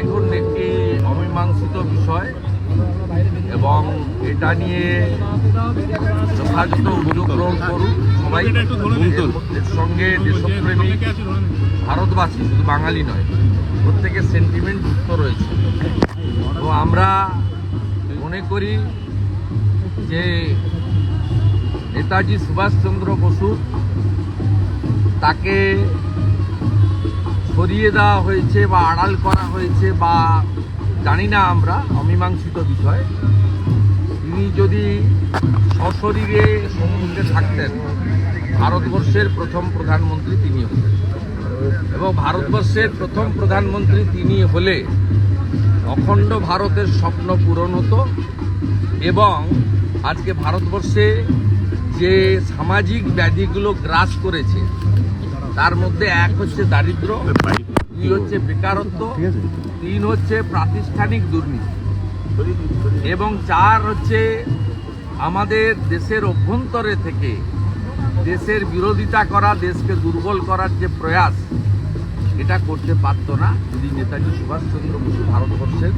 দেখুন একটি অমীমাংসিত বিষয় এবং এটা নিয়ে যথাযথ উদ্যোগ গ্রহণ করুন সবাই। এর সঙ্গে দেশপ্রেমী ভারতবাসী শুধু বাঙালি নয় প্রত্যেকের সেন্টিমেন্ট যুক্ত রয়েছে। তো আমরা মনে করি যে নেতাজি সুভাষচন্দ্র বসু তাকে সরিয়ে দেওয়া হয়েছে বা আড়াল করা হয়েছে বা জানি না আমরা, অমীমাংসিত বিষয়। তিনি যদি সশরীরে সম্মুখে থাকতেন, ভারতবর্ষের প্রথম প্রধানমন্ত্রী তিনি হতেন। এবং ভারতবর্ষের প্রথম প্রধানমন্ত্রী তিনি হলে অখণ্ড ভারতের স্বপ্ন পূরণ হতো এবং আজকে ভারতবর্ষে যে সামাজিক ব্যাধিগুলো গ্রাস করেছে তার মধ্যে এক হচ্ছে দারিদ্র দুই হচ্ছে বেকারত্ব তিন হচ্ছে প্রাতিষ্ঠানিক দুর্নীতি এবং চার হচ্ছে আমাদের দেশের অভ্যন্তরে থেকে দেশের বিরোধিতা করা দেশকে দুর্বল করার যে প্রয়াস এটা করতে পারতো না। যদি নেতাজি সুভাষচন্দ্র বসু ভারতবর্ষের